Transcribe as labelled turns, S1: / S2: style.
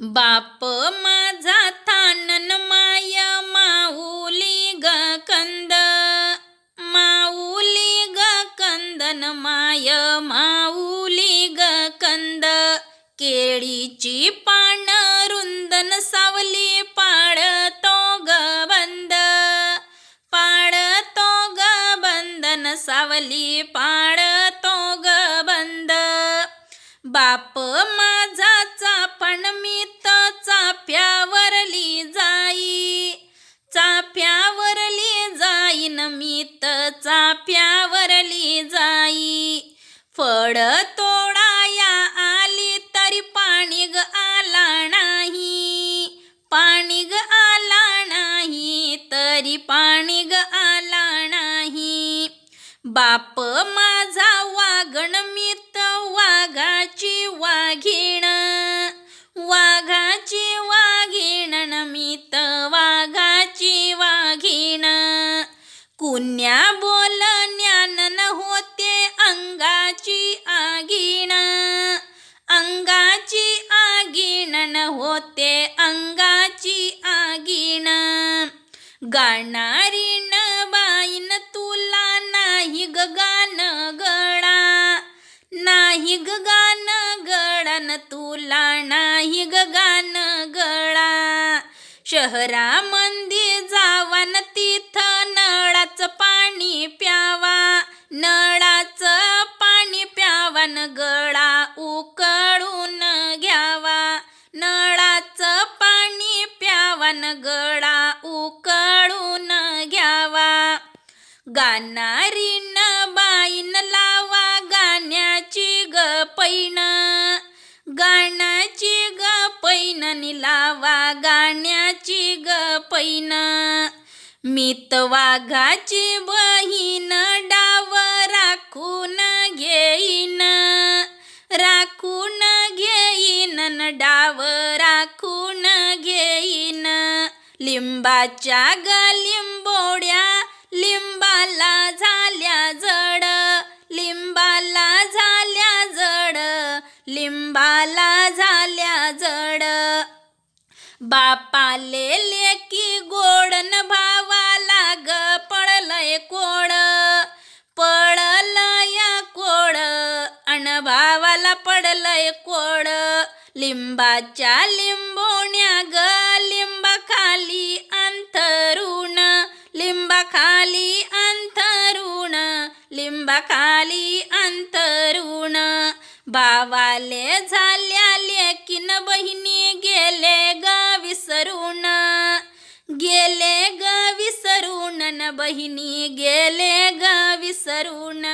S1: बाप माझा थानन माय माऊली ग कंद. माऊली ग कंदन माय माऊली ग कंद. केळीची पान रुंदन सावली पाळतो ग बंद. पाळतो ग बंदन सावली पाळतो ग बंद. बाप माझा चापण मी जाईन मी चाफ्यावरली जाई फळ तोडाया आली तरी पाणी ग आला नाही. पाणी ग आला नाही तरी पाणी ग आला नाही. बाप मा होते अंगाची आगीण. गाणारीन बाईन तुला नाही गगान गान गळा. नाही गगान गान गळान तुला नाही गगान गान गळा. शहरामंदी जावान तिथं नळाचं पाणी प्यावा. नळाचं पाणी प्यावान गळा. गाणारीन बाईन लावा गाण्याची ग पैन. गाण्याची ग पैन लावा गाण्याची ग पैन. मित वाघाची बहीण डाव राखून घेईन. राखून घेईन न डाव राखून घेईन. लिंबाच्या ग बाला झाल्या जड. बापाले लेकी गोडन भावाला ग पडलय कोड. पडलय कोड अन भावाला पडलय कोड. लिंबाच्या लिंबोण्या ग लिंबाखाली अंथरुण. लिंबाखाली अंथरुण. लिंबाखाली अंथरुण. भावाले झाल्या लेकिन बहिणी गेले ग विसरून. गेले ग विसरून न बहिणी गेले ग विसरून.